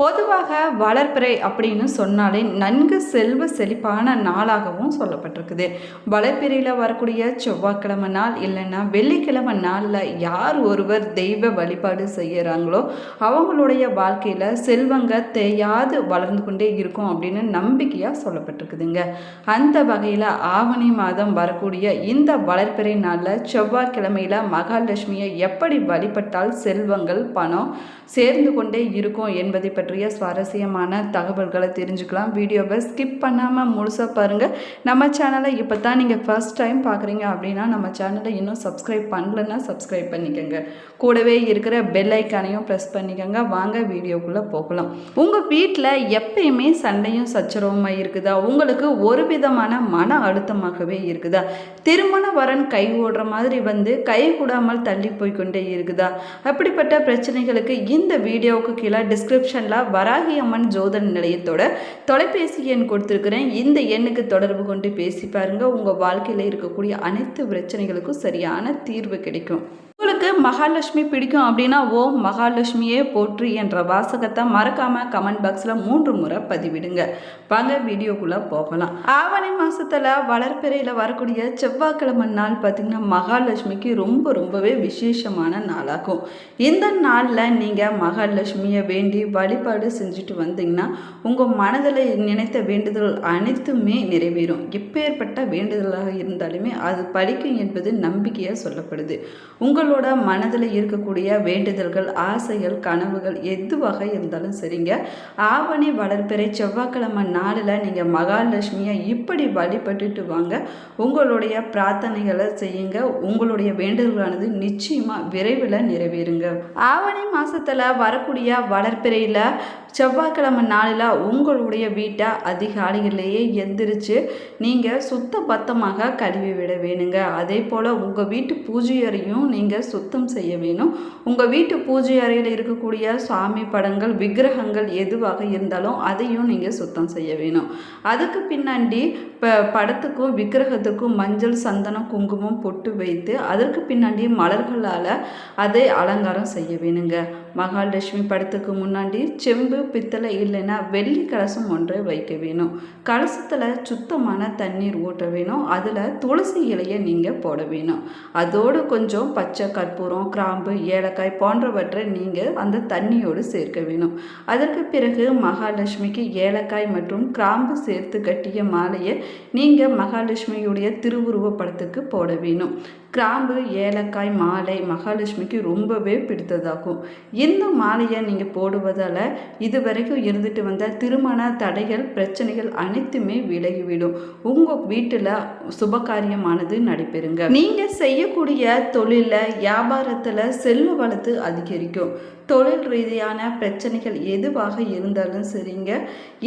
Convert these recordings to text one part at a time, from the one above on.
பொதுவாக வளர்பிறை அப்படின்னு சொன்னாலே நன்கு செல்வ செழிப்பான நாளாகவும் சொல்லப்பட்டிருக்குது. வளர்பிறையில் வரக்கூடிய செவ்வாய்க்கிழமை நாள் இல்லைன்னா வெள்ளிக்கிழமை நாளில் யார் ஒருவர் தெய்வ வழிபாடு செய்கிறாங்களோ அவங்களுடைய வாழ்க்கையில் செல்வங்க தேயாது வளர்ந்து கொண்டே இருக்கும் அப்படின்னு நம்பிக்கையாக சொல்லப்பட்டிருக்குதுங்க. அந்த வகையில் ஆவணி மாதம் வரக்கூடிய இந்த வளர்பிறை நாளில் செவ்வாய்க்கிழமையில் மகாலட்சுமியை எப்படி வழிபட்டால் செல்வங்கள் பணம் சேர்ந்து கொண்டே இருக்கும் என்பதை பற்றி பற்றிய சுவாரஸ்யமான தகவல்களை தெரிஞ்சுக்கலாம். வீடியோவை ஸ்கிப் பண்ணாமல் முழுசாக பாருங்கள் நம்ம சேனலை இப்போ தான் நீங்கள் ஃபஸ்ட் டைம் பார்க்குறீங்க அப்படின்னா நம்ம சேனலை இன்னும் சப்ஸ்கிரைப் பண்ணலன்னா சப்ஸ்கிரைப் பண்ணிக்கோங்க. கூடவே இருக்கிற பெல் ஐக்கானையும் ப்ரெஸ் பண்ணிக்கோங்க. வாங்க வீடியோக்குள்ளே போகலாம். உங்கள் வீட்டில் எப்பயுமே சண்டையும் சச்சரவுமாக இருக்குதா? உங்களுக்கு ஒரு விதமான மன அழுத்தமாகவே இருக்குதா? திருமண வரன் கை ஓடுற மாதிரி வந்து கை கூடாமல் தள்ளி போய்க்கொண்டே இருக்குதா? அப்படிப்பட்ட பிரச்சனைகளுக்கு இந்த வீடியோவுக்கு கீழே டிஸ்கிரிப்ஷன் டிஸ்கிரிப்ஷனில் வராகி அம்மன் ஜோதன் நிலையத்தோட தொலைபேசி எண் கொடுத்துருக்குறேன். இந்த எண்ணுக்கு தொடர்பு கொண்டு பேசி பாருங்க. உங்கள் வாழ்க்கையில் இருக்கக்கூடிய அனைத்து பிரச்சனைகளுக்கும் சரியான தீர்வு கிடைக்கும். உங்களுக்கு மகாலட்சுமி பிடிக்கும் அப்படின்னா ஓ மகாலட்சுமியே போற்றி என்ற வாசகத்தை மறக்காம கமெண்ட் பாக்ஸில் மூன்று முறை பதிவிடுங்க. வாங்க வீடியோக்குள்ளே போகலாம். ஆவணி மாதத்தில் வளர்ப்பிறையில் வரக்கூடிய செவ்வாய்க்கிழமை நாள் பார்த்திங்கன்னா மகாலட்சுமிக்கு ரொம்ப ரொம்பவே விசேஷமான நாளாகும். இந்த நாளில் நீங்கள் மகாலட்சுமியை வேண்டி வழி வழிபாடு செஞ்சுட்டு வந்தீங்கன்னா உங்கள் மனதில் நினைத்த வேண்டுதல் அனைத்துமே நிறைவேறும். எப்பேற்பட்ட வேண்டுதலாக இருந்தாலுமே அது பலிக்கும் என்பது நம்பிக்கையாக சொல்லப்படுது. உங்களோட மனதில் இருக்கக்கூடிய வேண்டுதல்கள் ஆசைகள் கனவுகள் எதுவாக இருந்தாலும் சரிங்க. ஆவணி வளர்ப்பிறை செவ்வாய்க்கிழமை நாளில் நீங்கள் மகாலட்சுமியை இப்படி வழிபட்டுட்டு வாங்க. உங்களுடைய பிரார்த்தனைகளை செய்யுங்க. உங்களுடைய வேண்டுதல்களானது நிச்சயமாக விரைவில் நிறைவேறுங்க. ஆவணி மாதத்தில் வரக்கூடிய வளர்ப்பிறையில் Mm-hmm. செவ்வாய்க்கிழமை நாளில் உங்களுடைய வீட்டை அதிகாலையிலேயே எந்திரிச்சு நீங்கள் சுத்த பத்தமாக கழுவி விட வேணுங்க. அதே போல் உங்கள் வீட்டு பூஜை அறையும் நீங்கள் சுத்தம் செய்ய வேணும். உங்கள் வீட்டு பூஜை அறையில் இருக்கக்கூடிய சாமி படங்கள் விக்கிரகங்கள் எதுவாக இருந்தாலும் அதையும் நீங்கள் சுத்தம் செய்ய வேணும். அதுக்கு பின்னாடி இப்போ படத்துக்கும் விக்கிரகத்துக்கும் மஞ்சள் சந்தனம் குங்குமம் பொட்டு வைத்து அதற்கு பின்னாடி மலர்களால் அதை அலங்காரம் செய்ய வேணுங்க. மகாலட்சுமி படத்துக்கு முன்னாடி செம்பு பித்தளை இல்லைன்னா வெள்ளி கலசம் ஒன்றை வைக்க வேணும். கலசத்தில் சுத்தமான தண்ணீர் ஊற்ற வேணும். அதில் துளசி இலையை நீங்கள் போட வேணும். அதோடு கொஞ்சம் பச்சை கற்பூரம் கிராம்பு ஏலக்காய் போன்றவற்றை நீங்கள் அந்த தண்ணியோடு சேர்க்க வேணும். அதற்கு பிறகு மகாலட்சுமிக்கு ஏலக்காய் மற்றும் கிராம்பு சேர்த்து கட்டிய மாலையை நீங்கள் மகாலட்சுமியுடைய திருவுருவ படத்துக்கு போட வேணும். கிராம்பு ஏலக்காய் மாலை மகாலட்சுமிக்கு ரொம்பவே பிடித்ததாகும். இந்த மாலையை நீங்கள் போடுவதால் இது வரைக்கும் இருந்துட்டு வந்த திருமண தடைகள் பிரச்சனைகள் அனைத்துமே விலகிவிடும். உங்கள் வீட்டில் சுபகாரியமானது நடைபெறுங்க. நீங்கள் செய்யக்கூடிய தொழிலில் வியாபாரத்தில் செல்வ வளத்து அதிகரிக்கும். தொழில் ரீதியான பிரச்சனைகள் எதுவாக இருந்தாலும் சரிங்க.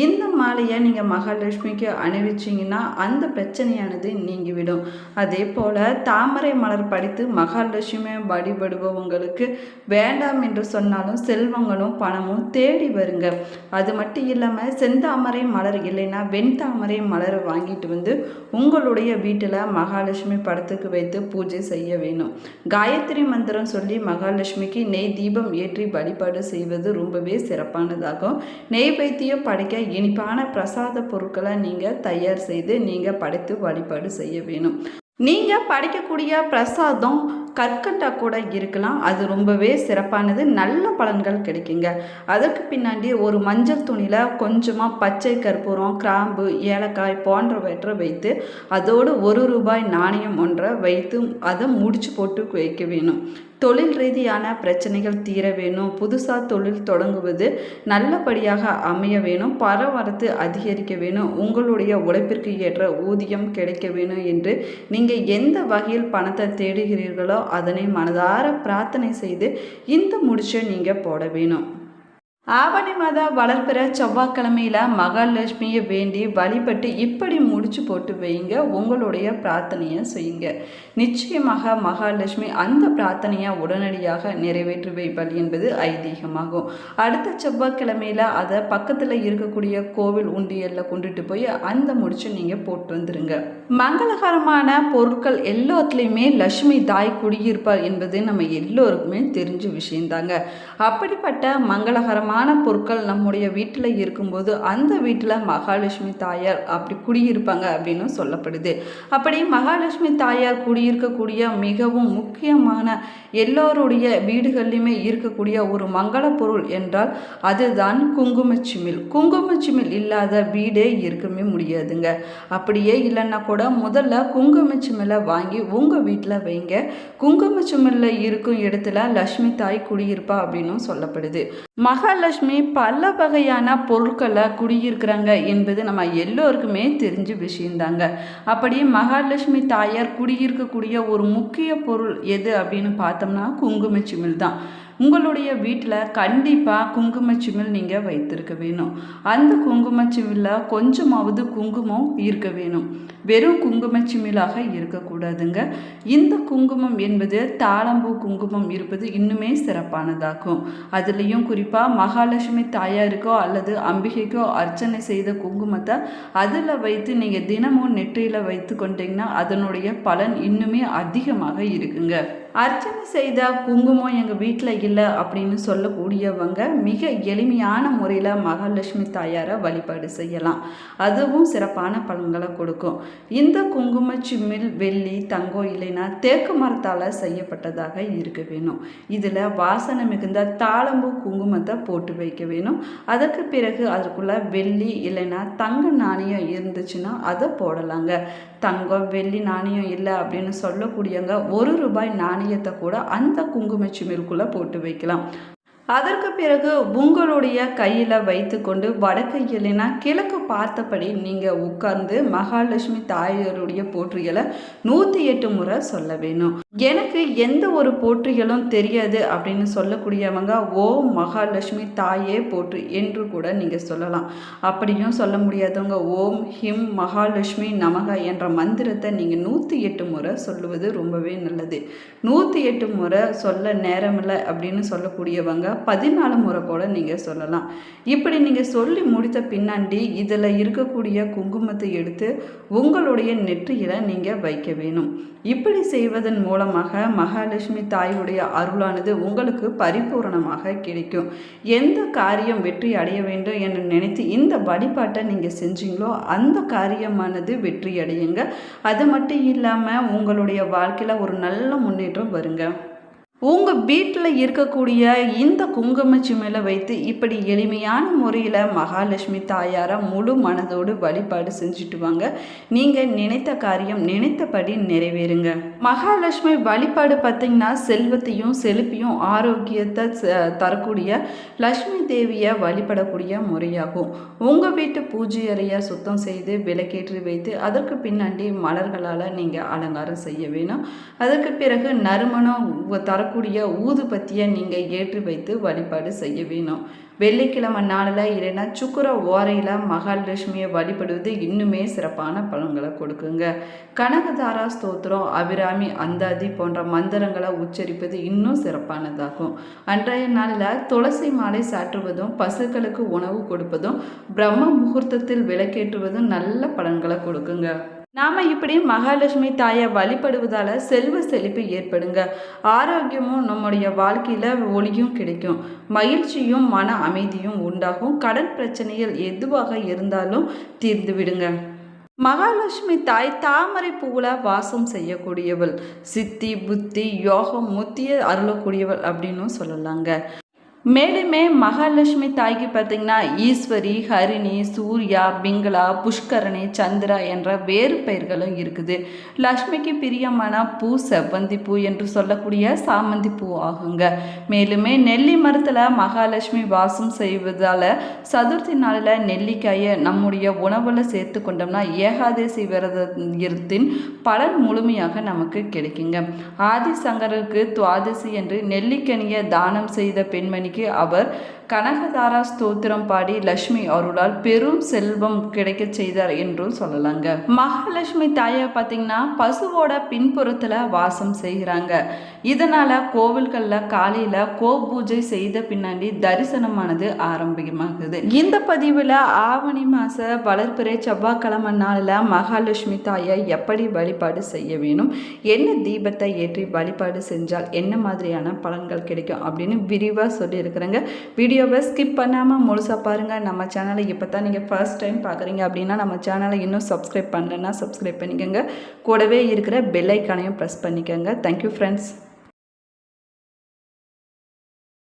இந்த மாலையை நீங்கள் மகாலட்சுமிக்கு அணிவிச்சிங்கன்னா அந்த பிரச்சனையானது நீங்கிவிடும். அதே போல் தாமரை மலர் படித்து மகாலட்சுமி வழிபடுபவங்களுக்கு வேண்டாம் என்று சொன்னாலும் செல்வங்களும் பணமும் தேடி வரும் வருங்க அது மட்டும் இல்லாமல் செந்தாமரை மலர் இல்லைன்னா வெண்தாமரை மலரை வாங்கிட்டு வந்து உங்களுடைய வீட்டில் மகாலட்சுமி படத்துக்கு வைத்து பூஜை செய்ய வேணும். காயத்ரி மந்திரம் சொல்லி மகாலட்சுமிக்கு நெய் தீபம் ஏற்றி வழிபாடு செய்வது ரொம்பவே சிறப்பானதாகும். நெய்வேத்தியம் படைக்க இனிப்பான பிரசாத பொருட்களை நீங்கள் தயார் செய்து நீங்கள் படைத்து வழிபாடு செய்ய வேணும். நீங்கள் படைக்கக்கூடிய பிரசாதம் கற்கண்டா கூட இருக்கலாம். அது ரொம்பவே சிறப்பானது. நல்ல பலன்கள் கிடைக்குங்க. அதற்கு பின்னாடி ஒரு மஞ்சள் துணியில் கொஞ்சமாக பச்சை கற்பூரம் கிராம்பு ஏலக்காய் போன்றவற்றை வைத்து அதோடு ஒரு ரூபாய் நாணயம் ஒன்றை வைத்து அதை முடிச்சு போட்டு வைக்க வேணும். தொழில் ரீதியான பிரச்சனைகள் தீர வேணும். புதுசாக தொழில் தொடங்குவது நல்லபடியாக அமைய வேணும். பரவரத்து அதிகரிக்க வேணும். உங்களுடைய உழைப்பிற்கு ஏற்ற ஊதியம் கிடைக்க வேணும் என்று நீங்கள் எந்த வகையில் பணத்தை தேடுகிறீர்களோ அதனை மனதார பிரார்த்தனை செய்து இந்த முடிச்சை நீங்கள் போட வேணும். ஆவணி மாதம் வளர்ப்பிற செவ்வாய்க்கிழமையில் மகாலட்சுமியை வேண்டி வழிபட்டு இப்படி முடிச்சு போட்டு வைங்க உங்களுடைய பிரார்த்தனையை செய்யுங்க. நிச்சயமாக மகாலட்சுமி அந்த பிரார்த்தனையை உடனடியாக நிறைவேற்றி வைப்பாள் என்பது ஐதீகமாகும். அடுத்த செவ்வாய்க்கிழமையில் அதை பக்கத்தில் இருக்கக்கூடிய கோவில் உண்டியலில் கொண்டுட்டு போய் அந்த முடிச்சு நீங்கள் போட்டு வந்துடுங்க மங்களகரமான பொருட்கள் எல்லாத்துலேயுமே லட்சுமி தாய் குடியிருப்பார் என்பது நம்ம எல்லோருக்குமே தெரிஞ்ச விஷயந்தாங்க. அப்படிப்பட்ட மங்களகரமான முக்கியமான பொருட்கள் நம்முடைய வீட்டில் இருக்கும்போது அந்த வீட்டில் மகாலட்சுமி தாயார் அப்படி குடியிருப்பாங்க அப்படின்னு சொல்லப்படுது. அப்படி மகாலட்சுமி தாயார் குடியிருக்கக்கூடிய மிகவும் முக்கியமான எல்லோருடைய வீடுகள்லையுமே இருக்கக்கூடிய ஒரு மங்கள பொருள் என்றால் அதுதான் குங்குமச்சிமில் குங்குமச்சிமில் இல்லாத வீடே இருக்கவே முடியாதுங்க. அப்படியே இல்லைன்னா கூட முதல்ல குங்குமச்சிமிலை வாங்கி உங்கள் வீட்டில் வைங்க. குங்குமச்சிமில்ல இருக்கும் இடத்துல லக்ஷ்மி தாய் குடியிருப்பா அப்படின்னும் சொல்லப்படுது. மகாலட்சுமி பல வகையான பொருட்களை குடியிருக்கிறாங்க என்பது நம்ம எல்லோருக்குமே தெரிஞ்ச விஷயந்தாங்க அப்படி மகாலட்சுமி தாயார் குடியிருக்கக்கூடிய ஒரு முக்கிய பொருள் எது அப்படின்னு பார்த்தோம்னா குங்குமச்சிமிழ் தான் உங்களுடைய வீட்டில் கண்டிப்பாக குங்குமச்சிமிழ் நீங்கள் வைத்திருக்க வேணும். அந்த குங்குமச்சிமிழில் கொஞ்சமாவது குங்குமம் இருக்க வேணும். வெறும் குங்குமச்சிமிழாக இருக்கக்கூடாதுங்க. இந்த குங்குமம் என்பது தாளம்பூ குங்குமம் இருப்பது இன்னுமே சிறப்பானதாகும். அதுலேயும் குறிப்பாக மகாலட்சுமி தாயாருக்கோ அல்லது அம்பிகைக்கோ அர்ச்சனை செய்த குங்குமத்தை அதில் வைத்து நீங்கள் தினமும் நெற்றியில் வைத்து கொண்டீங்கன்னா அதனுடைய பலன் இன்னுமே அதிகமாக இருக்குங்க. அர்ச்சனை செய்த குங்குமம் எங்கள் வீட்டில் இல்லை அப்படின்னு சொல்லக்கூடியவங்க மிக எளிமையான முறையில் மகாலட்சுமி தாயாரை வழிபாடு செய்யலாம். அதுவும் சிறப்பான பலன்களை கொடுக்கும். இந்த குங்கும சிம்மில் வெள்ளி தங்கம் இல்லைன்னா தேக்கு மரத்தால் செய்யப்பட்டதாக இருக்க வேணும். இதில் வாசனை மிகுந்த தாளம்பு குங்குமத்தை போட்டு வைக்க வேணும். அதற்கு பிறகு அதற்குள்ள வெள்ளி இல்லைன்னா தங்க நாணயம் இருந்துச்சுன்னா அதை போடலாங்க. தங்கம் வெள்ளி நாணயம் இல்லை அப்படின்னு சொல்லக்கூடியவங்க ஒரு ரூபாய் நாணயத்தை கூட அந்த குங்குமச்சிமிருக்குள்ளே போட்டு வைக்கலாம். அதற்கு பிறகு உங்களுடைய கையில் வைத்துக்கொண்டு வடக்கு இல்லைன்னா கிழக்கு பார்த்தபடி நீங்கள் உட்கார்ந்து மகாலட்சுமி தாயாருடைய போற்றிகளை நூற்றி எட்டு முறை சொல்ல வேணும். எனக்கு எந்த ஒரு போற்றிகளும் தெரியாது அப்படின்னு சொல்லக்கூடியவங்க ஓ மகாலட்சுமி தாயே போற்று என்று கூட நீங்கள் சொல்லலாம். அப்படியும் சொல்ல முடியாதவங்க ஓம் ஹிம் மகாலட்சுமி நமக என்ற மந்திரத்தை நீங்கள் நூற்றி எட்டு முறை சொல்லுவது ரொம்பவே நல்லது. நூற்றி எட்டு முறை சொல்ல நேரமில்லை அப்படின்னு சொல்லக்கூடியவங்க பதினாலு முறை கூட நீங்கள் சொல்லலாம். இப்படி நீங்கள் சொல்லி முடித்த பின்னாடி இதில் இருக்கக்கூடிய குங்குமத்தை எடுத்து உங்களுடைய நெற்றியில் நீங்கள் வைக்க வேணும். இப்படி செய்வதன் மூலமாக மகாலட்சுமி தாயுடைய அருளானது உங்களுக்கு பரிபூரணமாக கிடைக்கும். எந்த காரியம் வெற்றி அடைய வேண்டும் என்று நினைத்து இந்த வழிபாட்டை நீங்கள் செஞ்சீங்களோ அந்த காரியமானது வெற்றி அடையுங்க. அது மட்டும் இல்லாமல் உங்களுடைய வாழ்க்கையில் ஒரு நல்ல முன்னேற்றம் வருங்க. உங்கள் வீட்டில் இருக்கக்கூடிய இந்த குங்குமச்சிமையில் வைத்து இப்படி எளிமையான முறையில் மகாலட்சுமி தாயாரை முழு மனதோடு வழிபாடு செஞ்சுட்டு வாங்க. நீங்கள் நினைத்த காரியம் நினைத்தபடி நிறைவேறுங்க. மகாலட்சுமி வழிபாடு பார்த்திங்கன்னா செல்வத்தையும் செழிப்பையும் ஆரோக்கியத்தை தரக்கூடிய லக்ஷ்மி தேவியை வழிபடக்கூடிய முறையாகும். உங்கள் வீட்டு பூஜை அறையை சுத்தம் செய்து விளக்கேற்றி வைத்து அதற்கு பின்னாடி மலர்களால் நீங்கள் அலங்காரம் செய்ய வேணும். அதற்கு பிறகு நறுமணம் தரக்கூடிய வரக்கூடிய ஊதுபத்தியை நீங்கள் ஏற்றி வைத்து வழிபாடு செய்ய வேணும். வெள்ளிக்கிழமை நாளில் இல்லைன்னா சுக்கர ஓரையில் மகாலட்சுமியை வழிபடுவது இன்னுமே சிறப்பான பலன்களை கொடுக்குங்க. கனகதாரா ஸ்தோத்திரம் அபிராமி அந்தாதி போன்ற மந்திரங்களை உச்சரிப்பது இன்னும் சிறப்பானதாகும். அன்றைய நாளில் துளசி மாலை சாற்றுவதும் பசுக்களுக்கு உணவு கொடுப்பதும் பிரம்ம முகூர்த்தத்தில் விளக்கேற்றுவதும் நல்ல பலன்களை கொடுக்குங்க. நாம் இப்படி மகாலட்சுமி தாயை வழிபடுவதால் செல்வ செழிப்பு ஏற்படுங்க. ஆரோக்கியமும் நம்முடைய வாழ்க்கையில் ஒளியும் கிடைக்கும். மகிழ்ச்சியும் மன அமைதியும் உண்டாகும். கடன் பிரச்சனைகள் எதுவாக இருந்தாலும் தீர்ந்து விடுங்க. மகாலட்சுமி தாய் தாமரை பூவில் வாசம் செய்யக்கூடியவள். சித்தி புத்தி யோகம் முத்திய அருளக்கூடியவள் அப்படின்னும் சொல்லலாங்க. மேலுமே மகாலட்சுமி தாய்க்கு பார்த்திங்கன்னா ஈஸ்வரி ஹரிணி சூர்யா பிங்களா புஷ்கரணி சந்திரா என்ற வேறு பெயர்களும் இருக்குது. லக்ஷ்மிக்கு பிரியமான பூ செவ்வந்தி பூ என்று சொல்லக்கூடிய சாமந்தி பூ ஆகுங்க. மேலுமே நெல்லி மரத்தில் மகாலட்சுமி வாசம் செய்வதால் சதுர்த்தி நாளில் நெல்லிக்காயை நம்முடைய உணவில் சேர்த்து கொண்டோம்னா ஏகாதேசி விரதத்தின் பலன் முழுமையாக நமக்கு கிடைக்குங்க. ஆதிசங்கருக்கு துவாதசி என்று நெல்லிக்கனியை தானம் செய்த பெண்மணி அன்னைக்கு அவர் கனகதாரா ஸ்தோத்திரம் பாடி லக்ஷ்மி அருளால் பெரும் செல்வம் கிடைக்க செய்தார் என்றும் சொல்லலாங்க. மகாலட்சுமி தாயை பார்த்தீங்கன்னா பசுவோட பின்புறத்தில் வாசம் செய்கிறாங்க. இதனால் கோவில்களில் காலையில் கோ பூஜை செய்த பின்னாடி தரிசனமானது ஆரம்பமாகுது. இந்த பதிவில் ஆவணி மாத வளர்ப்பிறை செவ்வாய்க்கிழமை நாளில் மகாலட்சுமி தாயை எப்படி வழிபாடு செய்ய வேணும்? என்ன தீபத்தை ஏற்றி வழிபாடு செஞ்சால் என்ன மாதிரியான பலன்கள் கிடைக்கும் அப்படின்னு விரிவாக சொல்லியிருக்கிறேங்க. வீடியோவை ஸ்கிப் பண்ணாமல் முழுசாக பாருங்கள் நம்ம சேனலை இப்போ தான் நீங்கள் ஃபர்ஸ்ட் டைம் பார்க்குறீங்க அப்படின்னா நம்ம சேனலை இன்னும் சப்ஸ்கிரைப் பண்ணலன்னா சப்ஸ்கிரைப் பண்ணிக்கோங்க. கூடவே இருக்கிற பெல் ஐக்கானையும் ப்ரெஸ் பண்ணிக்கோங்க. Thank you friends